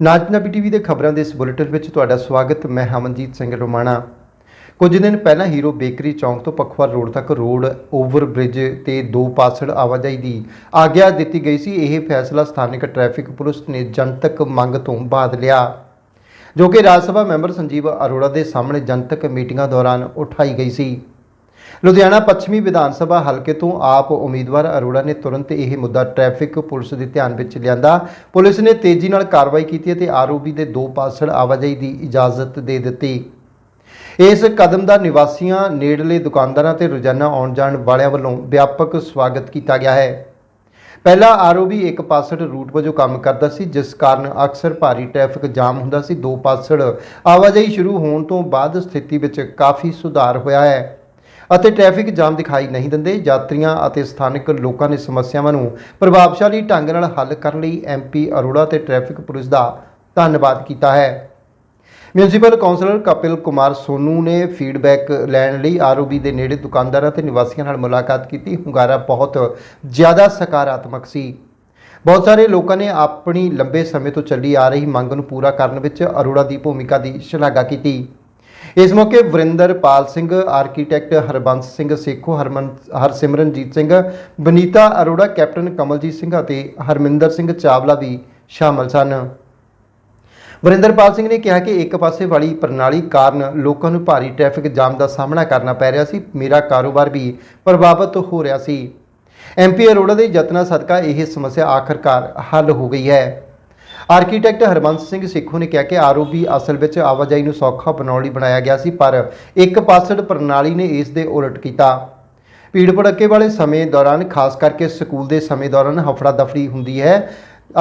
ਨਾਜਨਬੀ TV ਦੇ ਖਬਰਾਂ ਦੇ ਇਸ ਬੁਲੇਟਿਨ ਵਿੱਚ ਤੁਹਾਡਾ ਸਵਾਗਤ, ਮੈਂ ਹਮਨਜੀਤ ਸਿੰਘ ਰੋਮਾਣਾ। ਕੁਝ ਦਿਨ ਪਹਿਲਾਂ ਹੀਰੋ ਬੇਕਰੀ ਚੌਂਕ ਤੋਂ ਪਖਵਾਰ ਰੋਡ ਤੱਕ ਰੋਡ ਓਵਰ ਬ੍ਰਿਜ ਤੇ ਦੋ ਪਾਸੜ ਆਵਾਜਾਈ ਦੀ ਆਗਿਆ ਦਿੱਤੀ ਗਈ ਸੀ। ਇਹ ਫੈਸਲਾ ਸਥਾਨਕ ਟ੍ਰੈਫਿਕ ਪੁਲਿਸ ਨੇ ਜਨਤਕ ਮੰਗ ਤੋਂ ਬਾਅਦ ਲਿਆ। ਜੋ ਕਿ ਰਾਜ ਸਭਾ ਮੈਂਬਰ ਸੰਜੀਵ ਅਰੋੜਾ ਦੇ ਸਾਹਮਣੇ ਜਨਤਕ ਮੀਟਿੰਗਾਂ ਦੌਰਾਨ ਉਠਾਈ ਗਈ ਸੀ। ਲੁਧਿਆਣਾ ਪੱਛਮੀ ਵਿਧਾਨ ਸਭਾ ਹਲਕੇ ਤੋਂ ਆਪ ਉਮੀਦਵਾਰ ਅਰੋੜਾ ਨੇ ਤੁਰੰਤ ਇਹ ਮੁੱਦਾ ਟ੍ਰੈਫਿਕ ਪੁਲਿਸ ਦੇ ਧਿਆਨ ਵਿੱਚ ਲਿਆਂਦਾ। ਪੁਲਿਸ ਨੇ ਤੇਜ਼ੀ ਨਾਲ ਕਾਰਵਾਈ ਕੀਤੀ ਅਤੇ ਆਰਓਬੀ ਦੇ ਦੋ ਪਾਸੜ ਆਵਾਜਾਈ ਦੀ ਇਜਾਜ਼ਤ ਦੇ ਦਿੱਤੀ। ਇਸ ਕਦਮ ਦਾ ਨਿਵਾਸੀਆਂ, ਨੇੜਲੇ ਦੁਕਾਨਦਾਰਾਂ ਤੇ ਰੋਜ਼ਾਨਾ ਆਉਣ ਜਾਣ ਵਾਲਿਆਂ ਵੱਲੋਂ ਵਿਆਪਕ ਸਵਾਗਤ ਕੀਤਾ ਗਿਆ ਹੈ। ਪਹਿਲਾ ਆਰਓਬੀ ਇੱਕ ਪਾਸੜ ਰੂਟ ਵਜੋਂ ਕੰਮ ਕਰਦਾ ਸੀ, ਜਿਸ ਕਾਰਨ ਅਕਸਰ ਭਾਰੀ ਟ੍ਰੈਫਿਕ ਜਾਮ ਹੁੰਦਾ ਸੀ। ਦੋ ਪਾਸੜ ਆਵਾਜਾਈ ਸ਼ੁਰੂ ਹੋਣ ਤੋਂ ਬਾਅਦ ਸਥਿਤੀ ਵਿੱਚ ਕਾਫੀ ਸੁਧਾਰ ਹੋਇਆ ਹੈ। ਅਤੇ ਟ੍ਰੈਫਿਕ ਜਾਮ ਦਿਖਾਈ ਨਹੀਂ ਦਿੰਦੇ। ਯਾਤਰੀਆਂ ਅਤੇ ਸਥਾਨਕ ਲੋਕਾਂ ਨੇ ਸਮੱਸਿਆਵਾਂ ਨੂੰ ਪ੍ਰਭਾਵਸ਼ਾਲੀ ਢੰਗ ਨਾਲ ਹੱਲ ਕਰਨ ਲਈ ਐਮਪੀ ਅਰੋੜਾ ਤੇ ਟ੍ਰੈਫਿਕ ਪੁਲਿਸ ਦਾ ਧੰਨਵਾਦ ਕੀਤਾ ਹੈ। ਮਿਊਨਿਸਪਲ ਕਾਉਂਸਲਰ ਕਪਿਲ ਕੁਮਾਰ ਸੋਨੂ ਨੇ ਫੀਡਬੈਕ ਲੈਣ ਲਈ ਆਰਓਬੀ ਦੇ ਨੇੜੇ ਦੁਕਾਨਦਾਰਾਂ ਤੇ ਨਿਵਾਸੀਆਂ ਨਾਲ ਮੁਲਾਕਾਤ ਕੀਤੀ। ਹੁੰਗਾਰਾ ਬਹੁਤ ਜ਼ਿਆਦਾ ਸਕਾਰਾਤਮਕ ਸੀ। ਬਹੁਤ ਸਾਰੇ ਲੋਕਾਂ ਨੇ ਆਪਣੀ ਲੰਬੇ ਸਮੇਂ ਤੋਂ ਚੱਲੀ ਆ ਰਹੀ ਮੰਗ ਨੂੰ ਪੂਰਾ ਕਰਨ ਵਿੱਚ ਅਰੋੜਾ ਦੀ ਭੂਮਿਕਾ ਦੀ ਸ਼ਲਾਘਾ ਕੀਤੀ। ਇਸ ਮੌਕੇ ਵਰਿੰਦਰਪਾਲ ਸਿੰਘ, ਆਰਕੀਟੈਕਟ ਹਰਬੰਸ ਸਿੰਘ, ਸੇਖੋ ਹਰਮਨ, ਹਰਸਿਮਰਨਜੀਤ ਸਿੰਘ, ਬਨੀਤਾ ਅਰੋੜਾ, ਕੈਪਟਨ ਕਮਲਜੀਤ ਸਿੰਘ ਅਤੇ ਹਰਮਿੰਦਰ ਸਿੰਘ ਚਾਵਲਾ ਵੀ ਸ਼ਾਮਲ ਸਨ। ਵਰਿੰਦਰਪਾਲ ਸਿੰਘ ਨੇ ਕਿਹਾ ਕਿ ਇੱਕ ਪਾਸੇ ਵਾਲੀ ਪ੍ਰਣਾਲੀ ਕਾਰਨ ਲੋਕਾਂ ਨੂੰ ਭਾਰੀ ਟ੍ਰੈਫਿਕ ਜਾਮ ਦਾ ਸਾਹਮਣਾ ਕਰਨਾ ਪੈ ਰਿਹਾ ਸੀ, ਮੇਰਾ ਕਾਰੋਬਾਰ ਵੀ ਪ੍ਰਭਾਵਿਤ ਹੋ ਰਿਹਾ ਸੀ। ਐਮਪੀ ਅਰੋੜਾ ਦੇ ਯਤਨਾਂ ਸਦਕਾ ਇਹ ਸਮੱਸਿਆ ਆਖਰਕਾਰ ਹੱਲ ਹੋ ਗਈ ਹੈ। ਆਰਕੀਟੈਕਟ ਹਰਬੰਸ ਸਿੰਘ ਸਿੱਖੋ ਨੇ ਕਿਹਾ ਕਿ ਆਰਓਬੀ ਅਸਲ ਵਿੱਚ ਆਵਾਜਾਈ ਨੂੰ ਸੌਖਾ ਬਣਾਉਣ ਲਈ ਬਣਾਇਆ ਗਿਆ ਸੀ, ਪਰ ਇੱਕ ਪਾਸੜ ਪ੍ਰਣਾਲੀ ਨੇ ਇਸ ਦੇ ਉਲਟ ਕੀਤਾ। ਭੀੜ ਭੜੱਕੇ ਵਾਲੇ ਸਮੇਂ ਦੌਰਾਨ, ਖਾਸ ਕਰਕੇ ਸਕੂਲ ਦੇ ਸਮੇਂ ਦੌਰਾਨ ਹਫੜਾ ਦਫੜੀ ਹੁੰਦੀ ਹੈ।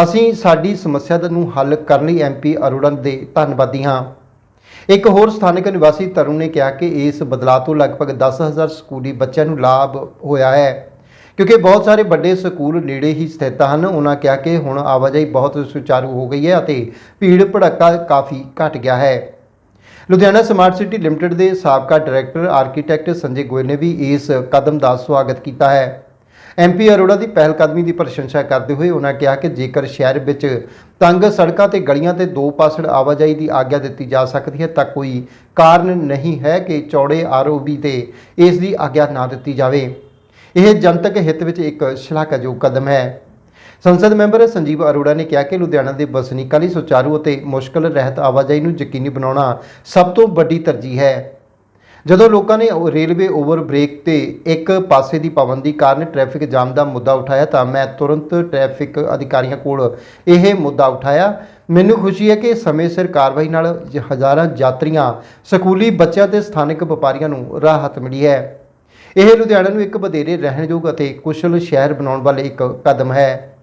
ਅਸੀਂ ਸਾਡੀ ਸਮੱਸਿਆ ਨੂੰ ਹੱਲ ਕਰਨ ਲਈ ਐਮਪੀ ਅਰੋੜਾ ਦੇ ਧੰਨਵਾਦੀ ਹਾਂ। ਇੱਕ ਹੋਰ ਸਥਾਨਕ ਨਿਵਾਸੀ ਤਰੁਣ ਨੇ ਕਿਹਾ ਕਿ ਇਸ ਬਦਲਾਅ ਤੋਂ ਲਗਭਗ 10000 ਸਕੂਲੀ ਬੱਚਿਆਂ ਨੂੰ ਲਾਭ ਹੋਇਆ ਹੈ। ਕਿਉਂਕਿ ਬਹੁਤ ਸਾਰੇ ਵੱਡੇ ਸਕੂਲ ਨੇੜੇ ਹੀ ਸਥਿਤ ਹਨ। ਉਹਨਾਂ ਕਿਹਾ ਕਿ ਹੁਣ ਆਵਾਜਾਈ ਬਹੁਤ ਸੁਚਾਰੂ ਹੋ ਗਈ ਹੈ ਅਤੇ ਭੀੜ ਭੜੱਕਾ ਕਾਫੀ ਘਟ ਗਿਆ ਹੈ। ਲੁਧਿਆਣਾ ਸਮਾਰਟ ਸਿਟੀ ਲਿਮਟਿਡ ਦੇ ਸਾਬਕਾ ਡਾਇਰੈਕਟਰ ਆਰਕੀਟੈਕਟ ਸੰਜੇ ਗੋਇਲ ਨੇ ਵੀ ਇਸ ਕਦਮ ਦਾ ਸਵਾਗਤ ਕੀਤਾ ਹੈ। ਐਮਪੀ ਅਰੋੜਾ ਦੀ ਪਹਿਲ ਕਦਮੀ ਦੀ ਪ੍ਰਸ਼ੰਸਾ ਕਰਦੇ ਹੋਏ ਉਹਨਾਂ ਕਿਹਾ ਕਿ ਜੇਕਰ ਸ਼ਹਿਰ ਵਿੱਚ ਤੰਗ ਸੜਕਾਂ ਤੇ ਗਲੀਆਂ ਤੇ ਦੋ ਪਾਸੜ ਆਵਾਜਾਈ ਦੀ ਆਗਿਆ ਦਿੱਤੀ ਜਾ ਸਕਦੀ ਹੈ ਤਾਂ ਕੋਈ ਕਾਰਨ ਨਹੀਂ ਹੈ ਕਿ ਚੌੜੇ ਆਰਓਬੀ ਤੇ ਇਸ ਦੀ ਆਗਿਆ ਨਾ ਦਿੱਤੀ ਜਾਵੇ। ਇਹ ਜਨਤਕ ਹਿੱਤ ਵਿੱਚ ਇੱਕ ਸ਼ਲਾਘਾਯੋਗ ਕਦਮ ਹੈ। ਸੰਸਦ ਮੈਂਬਰ ਸੰਜੀਵ ਅਰੋੜਾ ਨੇ ਕਿਹਾ ਕਿ ਲੁਧਿਆਣਾ ਦੇ ਵਸਨੀਕਾਂ ਲਈ ਸੁਚਾਰੂ ਅਤੇ ਮੁਸ਼ਕਲ ਰਹਿਤ ਆਵਾਜਾਈ ਨੂੰ ਯਕੀਨੀ ਬਣਾਉਣਾ ਸਭ ਤੋਂ ਵੱਡੀ ਤਰਜੀਹ ਹੈ। ਜਦੋਂ ਲੋਕਾਂ ਨੇ ਰੇਲਵੇ ਓਵਰ ਬ੍ਰੇਕ ਤੇ ਇੱਕ ਪਾਸੇ ਦੀ ਪਾਬੰਦੀ ਕਾਰਨ ਟ੍ਰੈਫਿਕ ਜਾਮ ਦਾ ਮੁੱਦਾ ਉਠਾਇਆ ਤਾਂ ਮੈਂ ਤੁਰੰਤ ਟ੍ਰੈਫਿਕ ਅਧਿਕਾਰੀਆਂ ਕੋਲ ਇਹ ਮੁੱਦਾ ਉਠਾਇਆ। ਮੈਨੂੰ ਖੁਸ਼ੀ ਹੈ ਕਿ ਸਮੇਂ ਸਿਰ ਕਾਰਵਾਈ ਨਾਲ ਹਜ਼ਾਰਾਂ ਯਾਤਰੀਆਂ, ਸਕੂਲੀ ਬੱਚਿਆਂ ਤੇ ਸਥਾਨਕ ਵਪਾਰੀਆਂ ਨੂੰ ਰਾਹਤ ਮਿਲੀ ਹੈ। ਇਹ ਲੁਧਿਆਣਾ ਨੂੰ ਇੱਕ ਵਧੇਰੇ ਰਹਿਣਯੋਗ ਅਤੇ ਕੁਸ਼ਲ ਸ਼ਹਿਰ ਬਣਾਉਣ ਵੱਲ ਇੱਕ ਕਦਮ ਹੈ।